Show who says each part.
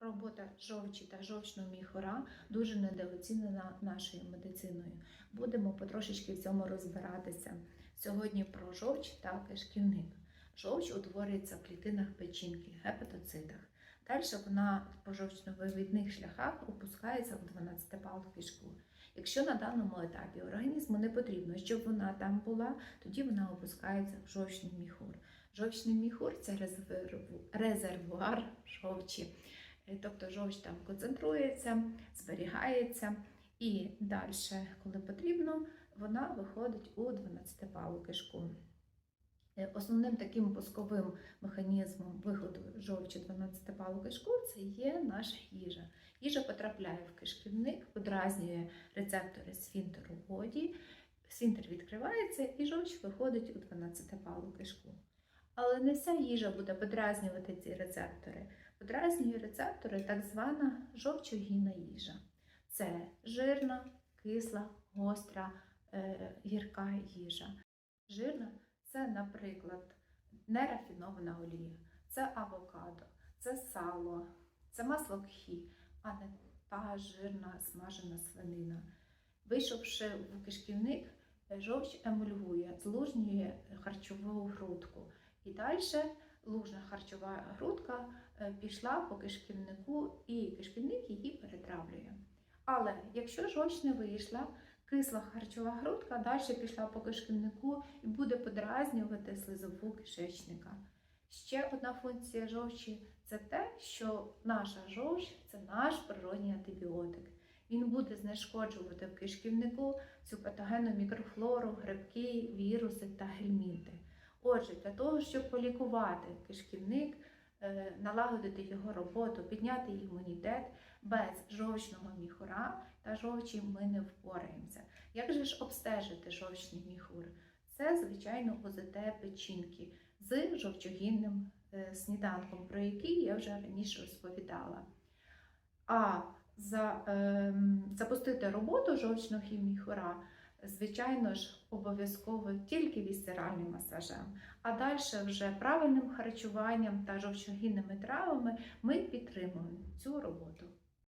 Speaker 1: Робота жовчі та жовчного міхора дуже недооцінена нашою медициною. Будемо потрошечки в цьому розбиратися. Сьогодні про жовч та кишківник. Жовч утворюється в клітинах печінки, гепатоцитах. Далі вона по жовчно-вивідних шляхах опускається в 12-палу кишку. Якщо на даному етапі організму не потрібно, щоб вона там була, тоді вона опускається в жовчний міхур. Жовчний міхур це резерву- резервуар жовчі. Тобто жовч там концентрується, зберігається, і далі, коли потрібно, вона виходить у 12-палу кишку. Е, Основним таким пусковим механізмом виходу жовчі 12-палу кишку це є наша їжа. Їжа потрапляє в кишківник, подразнює рецептори сфінтеру воді, сфінтер відкривається і жовч виходить у 12-палу кишку. Але не вся їжа буде подразнювати ці рецептори. Подразнює рецептори так звана жовчогінна їжа. Це жирна, кисла, гостра, е, гірка їжа. Жирна це, наприклад, нерафінована олія, це авокадо, це сало, це масло кхі, а не та жирна смажена свинина. Вийшовши в кишківник, жовч емульгує, злужнює харчову грудку. І далі лужна харчова грудка е, пішла по кишківнику, і кишківник її перетравлює. Але якщо жовч не вийшла, кисла харчова грудка далі пішла по кишківнику і буде подразнювати слизову кишечника. Ще одна функція жовчі це те, що наша жовч це наш природній антибіотик. Він буде знешкоджувати в кишківнику цю патогенну мікрофлору, грибки, віруси та гельмінти. Отже, для того, щоб полікувати кишківник, е, налагодити його роботу, підняти імунітет, без жовчного міхура та жовчі ми не впораємося. Як же ж обстежити жовчний міхур? Це, звичайно, ОЗТ печінки з жовчогінним е, сніданком, про який я вже раніше розповідала. А за, ем, запустити роботу жовчного міхура, звичайно ж, обов'язково тільки вісцеральним масажем. А далі вже правильним харчуванням та жовчогінними травами ми підтримуємо цю роботу.